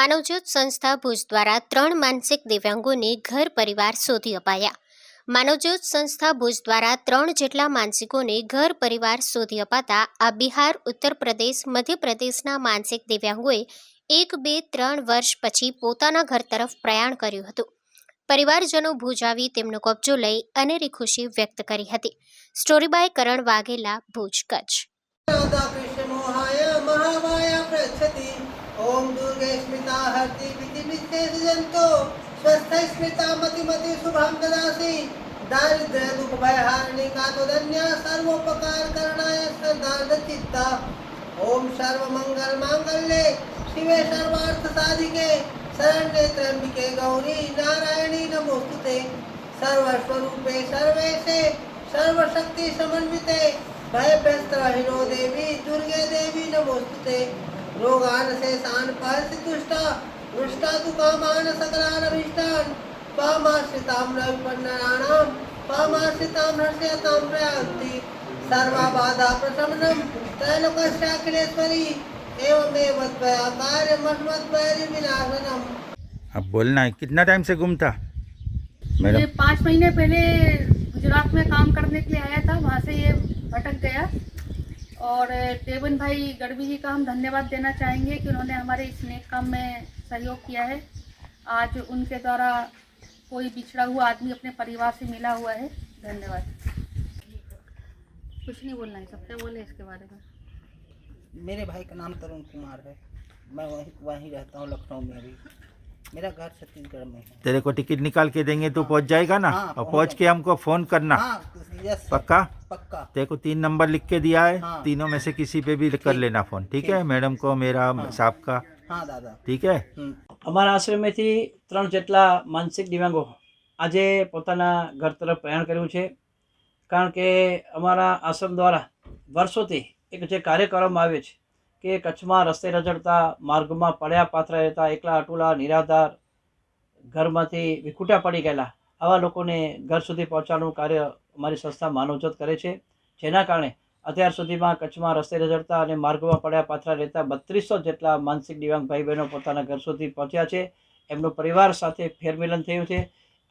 માનવજ્યોત સંસ્થા ભુજ દ્વારા ત્રણ માનસિક દિવ્યાંગોને ઘર પરિવાર શોધી અપાયા. માનવજ્યોત સંસ્થા ભુજ દ્વારા ત્રણ જેટલા માનસિકોને ઘર પરિવાર શોધી અપાતા આ બિહાર, ઉત્તર પ્રદેશ મધ્યપ્રદેશના માનસિક દિવ્યાંગોએ એક, બે, ત્રણ વર્ષ પછી પોતાના ઘર તરફ પ્રયાણ કર્યું હતું. પરિવારજનો ભુજ આવી તેમનો કબજો લઈ અનેરી ખુશી વ્યક્ત કરી હતી. Story by Karan Vaghela, Bhuj Kutch. Radha स्मिता हरति विधि विशेष जंतो स्वस्थ स्मिता मति मति शुभम ददासि। दारिद्र्य दुख भय हारिणी का तो धन्य सर्वोपकार करणाय श्रद्धार्थ चित्ता ओम सर्व मंगल मांगल्ये शिवे सर्वार्थ साधिके शरण्ये त्र्यंबिके गौरी नारायणी नमोस्तुते। सर्वस्वरूपे सर्वेशे, सर्वशक्ति समन्विते। भयभ्यस्त्रहिनो देवी, दुर्गे देवी नमोस्तुते। रोगान से शान परसि तुष्टा दृष्टा तु कामान सकलानभीष्टान् त्वामाश्रितां रविपन्नराणां त्वामाश्रितां हर्षयतां प्रयान्ति सर्वा बाधा प्रशमनं त्रैलोकस्याखिलेश्वरी एवमेव त्वया कार्यमस्मद्वैरि विनाशनम् अब बोलना है कितना टाइम से गुम था मैडम पाँच महीने पहले गुजरात में काम करने के लिए आया था वहाँ से ये और देवन भाई गढ़वी जी का हम धन्यवाद देना चाहेंगे कि उन्होंने हमारे इस नेक काम में सहयोग किया है। आज उनके द्वारा कोई बिछड़ा हुआ आदमी अपने परिवार से मिला हुआ है। धन्यवाद। कुछ नहीं बोलना है, सब क्या बोले इसके बारे में? मेरे भाई का नाम तरुण कुमार है। मैं वहीं वहीं रहता हूँ लखनऊ में अभी। मेरा घर छत्तीसगढ़ में है तेरे को टिकट निकाल के देंगे तो पहुंच जाएगा ना हाँ, और पहुंच पहुंच के हमको फोन करना हाँ यस पक्का पक्का तेरे को तीन नंबर लिख के दिया है हाँ। तीनों में से किसी पे भी कर ठीक। लेना फोन ठीक ठीक। है मैडम को मेरा हाँ। साहब का હા દાદા ठीक है હમ. અમારા આશ્રમેથી ત્રણ જેટલા માનસિક દિવ્યાંગો આજે પોતાના ઘર તરફ પ્રયાણ કર્યું છે કારણ કે અમારા આશ્રમ દ્વારા વર્ષોથી એક જે કાર્ય કરવામાં આવે છે કે કચ્છમાં રસ્તે રજડતા માર્ગમાં પડ્યા પાથરા રહેતા, એકલા અટુલા, નિરાધાર ઘરમાંથી વિખૂટા પડી ગયેલા. આવા લોકોને ઘર સુધી પહોંચાડવાનું કાર્ય અમારી સંસ્થા માનવજોત કરે છે. જેના કારણે અત્યાર સુધીમાં કચ્છમાં રસ્તે રજડતા અને માર્ગમાં પડ્યા પાથરા રહેતા બત્રીસો જેટલા માનસિક દિવ્યાંગ ભાઈ બહેનો પોતાના ઘર સુધી પહોંચ્યા છે. એમનો પરિવાર સાથે ફેરમિલન થયું છે.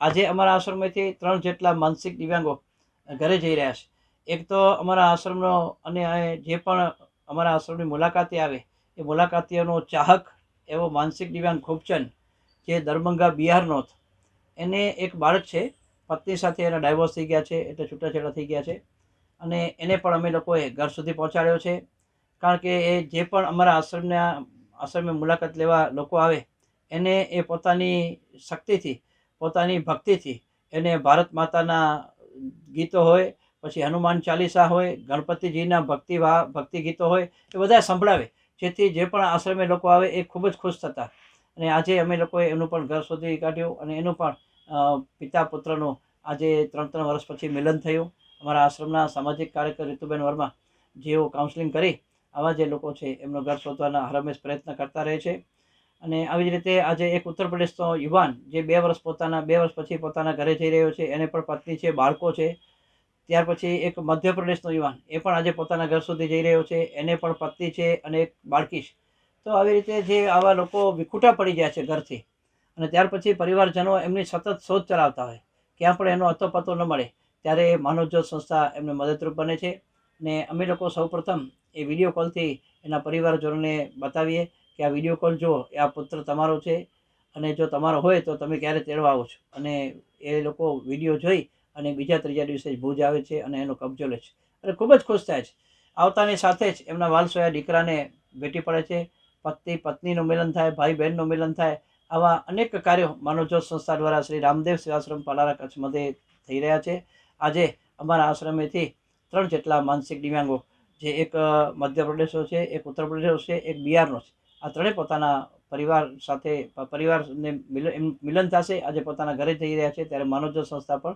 આજે અમારા આશ્રમમાંથી ત્રણ જેટલા માનસિક દિવ્યાંગો ઘરે જઈ રહ્યા છે. એક તો અમારા આશ્રમનો અને જે પણ અમારા આશ્રમની મુલાકાતે આવે. એ મુલાકાતીઓનો ચાહક એવો માનસિક દિવ્યાંગ ખૂબચંદ જે દરભંગા બિહારનો એને એક બાળક છે, પત્ની સાથે એના ડાયવોર્સ થઈ ગયા છે, એટલે છૂટાછેડા થઈ ગયા છે. અને એને પણ અમે લોકોએ ઘર સુધી પહોંચાડ્યો છે. કારણ કે એ જે પણ અમારા આશ્રમના આશ્રમે મુલાકાત લેવા લોકો આવે, એને એ પોતાની શક્તિથી, પોતાની ભક્તિથી એને ભારત માતાના ગીતો હોય પછી હનુમાન ચાલીસા હોય, ગણપતિજીના ભક્તિ ભા ભક્તિ ગીતો હોય, એ બધા સંભળાવે. જેથી જે પણ આશ્રમે લોકો આવે એ ખૂબ જ ખુશ થતા. અને આજે અમે લોકોએ એનું પણ ઘર શોધી કાઢ્યું અને એનું પણ પિતા પુત્રનું આજે ત્રણ ત્રણ વર્ષ પછી મિલન થયું. અમારા આશ્રમના સામાજિક કાર્યકર રીતુબેન વર્મા જેઓ કાઉન્સેલિંગ કરી, આવા જે લોકો છે એમનો ઘર શોધવાના હરમેશ પ્રયત્ન કરતા રહે છે. અને આવી જ રીતે આજે એક ઉત્તર પ્રદેશનો યુવાન જે બે વર્ષ પોતાના, બે વર્ષ પછી પોતાના ઘરે જઈ રહ્યો છે, એને પણ પત્ની છે, બાળકો છે. ત્યાર પછી એક મધ્યપ્રદેશનો યુવાન, એ પણ આજે પોતાના ઘર સુધી જઈ રહ્યો છે, એને પણ પત્ની છે અને એક બાળકી છે. તો આવી રીતે જે આવા લોકો વિખૂટા પડી ગયા છે ઘરથી અને ત્યાર પછી પરિવારજનો એમની સતત શોધ ચલાવતા હોય. ક્યાં પણ એનો અતોપતો ન મળે, ત્યારે માનવજ્યોત સંસ્થા એમને મદદરૂપ બને છે ને અમે લોકો સૌપ્રથમ એ વીડિયો કોલથી એના પરિવારજનોને બતાવીએ કે આ વીડિયો કોલ જુઓ, એ આ પુત્ર તમારો છે અને જો તમારો હોય તો તમે ક્યારે તેડવા આવો છો. અને એ લોકો વીડિયો જોઈ અને બીજા ત્રીજા દિવસે જ ભુજ આવે છે અને એનો કબજો લે છે. અને ખૂબ જ ખુશ થાય છે. આવતાની સાથે જ એમના વાલસોયા દીકરાને ભેટી પડે છે. પતિ, પત્નીનું મિલન થાય ભાઈ બહેનનું મિલન થાય. આવા અનેક કાર્યો માનવજ્યોત સંસ્થા દ્વારા શ્રી રામદેવ સેવાશ્રમ પાલારા કચ્છ મધ્યે થઈ રહ્યા છે. આજે અમારા આશ્રમેથી ત્રણ જેટલા માનસિક દિવ્યાંગો, જે એક મધ્યપ્રદેશનો છે, એક ઉત્તર પ્રદેશનો છે, એક બિહારનો છે. આ ત્રણેય પોતાના પરિવાર સાથે, પરિવારને મિલન થશે. આજે પોતાના ઘરે જઈ રહ્યા છે. ત્યારે માનવજ્યોત સંસ્થા પણ